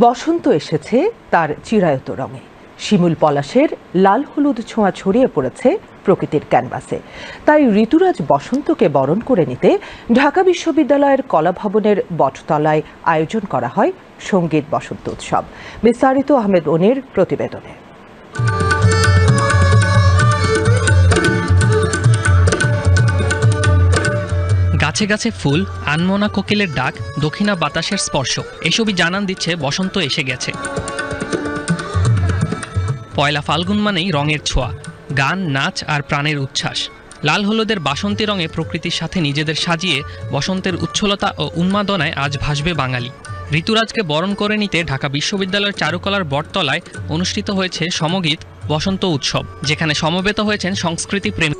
বসন্ত এসেছে তার চিরায়ত রঙে। শিমুল পলাশের লাল হলুদ ছোঁয়া ছড়িয়ে পড়েছে প্রকৃতির ক্যানভাসে। তাই ঋতুরাজ বসন্তকে বরণ করে নিতে ঢাকা বিশ্ববিদ্যালয়ের কলাভবনের বটতলায় আয়োজন করা হয় সংগীত বসন্ত উৎসব। বিস্তারিত আহমেদ অনির প্রতিবেদনে। গাছে গাছে ফুল, আনমনা কোকিলের ডাক, দক্ষিণা বাতাসের স্পর্শ, এসবই জানান দিচ্ছে বসন্ত এসে গেছে। পয়লা ফাল্গুন মানেই রঙের ছোঁয়া, গান, নাচ আর প্রাণের উচ্ছ্বাস। লাল হলুদের বাসন্তী রঙে প্রকৃতির সাথে নিজেদের সাজিয়ে বসন্তের উচ্ছলতা ও উন্মাদনায় আজ ভাসবে বাঙালি। ঋতুরাজকে বরণ করে নিতে ঢাকা বিশ্ববিদ্যালয়ের চারুকলার বটতলায় অনুষ্ঠিত হয়েছে সমগীত বসন্ত উৎসব, যেখানে সমবেত হয়েছেন সংস্কৃতি প্রেমী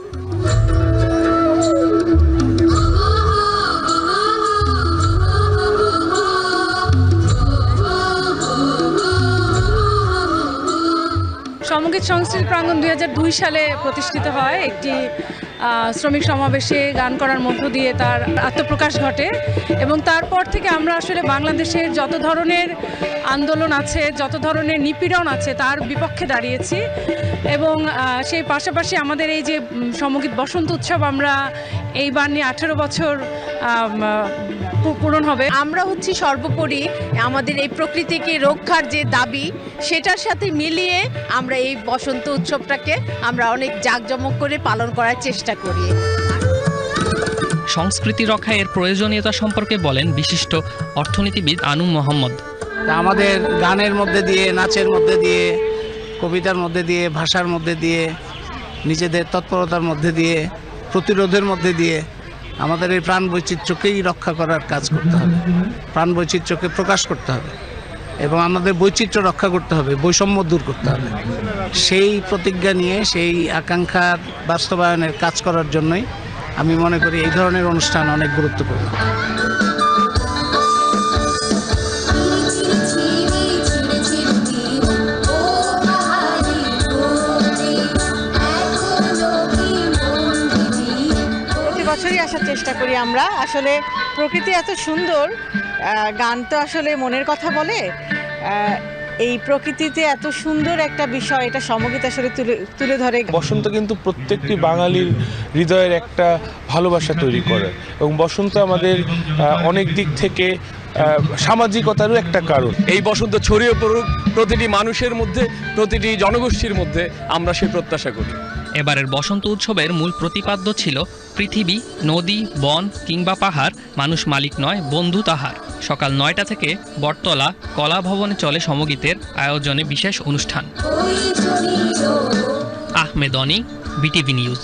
সমগীত সংস্কৃতি প্রাঙ্গণ দুই হাজার দুই সালে প্রতিষ্ঠিত হয়। একটি শ্রমিক সমাবেশে গান করার মধ্য দিয়ে তার আত্মপ্রকাশ ঘটে এবং তারপর থেকে আমরা আসলে বাংলাদেশের যত ধরনের আন্দোলন আছে, যত ধরনের নিপীড়ন আছে তার বিপক্ষে দাঁড়িয়েছি এবং সেই পাশাপাশি আমাদের এই যে সমগীত বসন্ত উৎসব আমরা এইবার নিয়ে আঠেরো বছর পূরণ হবে। আমরা হচ্ছি সর্বোপরি আমাদের এই প্রকৃতিকে রক্ষার যে দাবি সেটার সাথে মিলিয়ে আমরা এই বসন্ত উৎসবটাকে আমরা অনেক জাঁকজমক করে পালন করার চেষ্টা করি। সংস্কৃতি রক্ষায় এর প্রয়োজনীয়তা সম্পর্কে বলেন বিশিষ্ট অর্থনীতিবিদ আনু মোহাম্মদ। তা আমাদের গানের মধ্যে দিয়ে নাচের মধ্যে দিয়ে কবিতার মধ্যে দিয়ে ভাষার মধ্যে দিয়ে নিজেদের তৎপরতার মধ্যে দিয়ে প্রতিরোধের মধ্যে দিয়ে আমাদের এই প্রাণ বৈচিত্র্যকেই রক্ষা করার কাজ করতে হবে। প্রাণ বৈচিত্র্যকে প্রকাশ করতে হবে এবং আমাদের বৈচিত্র্য রক্ষা করতে হবে, বৈষম্য দূর করতে হবে। সেই প্রতিজ্ঞা নিয়ে, সেই আকাঙ্ক্ষার বাস্তবায়নের কাজ করার জন্যই আমি মনে করি এই ধরনের অনুষ্ঠান অনেক গুরুত্বপূর্ণ। বছরই আসার চেষ্টা করি আমরা। আসলে প্রকৃতি এত সুন্দর গান তো আসলে মনের কথা বলে। এই প্রকৃতিতে এত সুন্দর একটা বিষয় এটা সমগীত আসলে তুলে তুলে ধরে। বসন্ত কিন্তু প্রত্যেকটি বাঙালির হৃদয়ের একটা ভালোবাসা তৈরি করে এবং বসন্ত আমাদের অনেক দিক থেকে সামাজিকতারও একটা কারণ। এই বসন্ত ছড়িয়ে পড়ুক প্রতিটি মানুষের মধ্যে প্রতিটি জনগোষ্ঠীর মধ্যে আমরা সে প্রত্যাশা করি। এবারের বসন্ত উৎসবের মূল প্রতিপাদ্য ছিল পৃথিবী, নদী, বন কিংবা পাহাড়, মানুষ মালিক নয়, বন্ধু তাহার। সকাল নয়টা থেকে বটতলা, কলা ভবনে চলে সমগীতের আয়োজনে বিশেষ অনুষ্ঠান। Ahmed Oni BTV news.